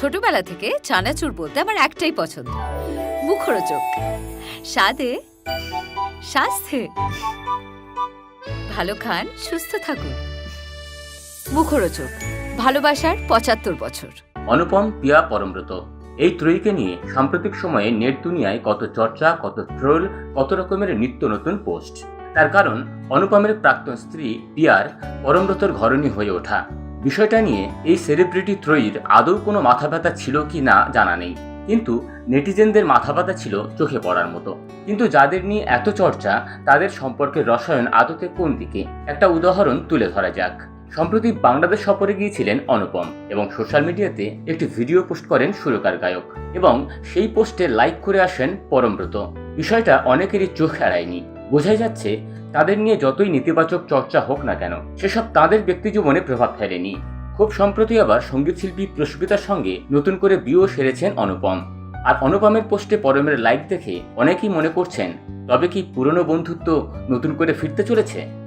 ছোটবেলা থেকে চানাচুর বলতে আমার একটাই পছন্দ। মুখরোচক। স্বাদে, স্বাস্থ্যে। ভালো খান, সুস্থ থাকুন। মুখরোচক। ভালোবাসার পঁচাত্তর বছর। অনুপম পিয়া পরমব্রত। এই ত্রয়ীকে নিয়ে সাম্প্রতিক সময়ে নেট দুনিয়ায় কত চর্চা, কত ট্রোল কত রকমের নিত্য নতুন পোস্ট। তার কারণ অনুপমের প্রাক্তন স্ত্রী পিয়ার পরমব্রতর ঘরণী হয়ে ওঠা। বিষয়টা নিয়ে এই সেলিব্রিটি ত্রয়ীর আদৌ কোনো মাথা ব্যথা ছিল কি না জানা নেই। কিন্তু নেটিজেনদের মাথা ব্যথা ছিল চোখে পড়ার মতো। কিন্তু যাদের নিয়ে এত চর্চা, তাদের সম্পর্কের রসায়ন আদতে কোন দিকে? একটা উদাহরণ তুলে ধরা যাক। সম্প্রতি বাংলাদেশ সফরে গিয়েছিলেন অনুপম এবং সোশ্যাল মিডিয়াতে একটি ভিডিও পোস্ট করেন সুরকার গায়ক এবং সেই পোস্টে লাইক করে আসেন পরমব্রত। বিষয়টা অনেকেরই চোখ এড়ায়নি। বোঝাই যাচ্ছে, তাদের নিয়ে যতই নেতিবাচক চর্চা হোক না কেন, সেসব তাদের ব্যক্তিজীবনে প্রভাব ফেলেনি। খুব সম্প্রতি আবার সঙ্গীতশিল্পী প্রস্মিতার সঙ্গে নতুন করে বিয়েও সেরেছেন অনুপম। আর অনুপমের পোস্টে পরমের লাইক দেখে অনেকেই মনে করছেন, তবে কি পুরনো বন্ধুত্ব নতুন করে ফিরতে চলেছে?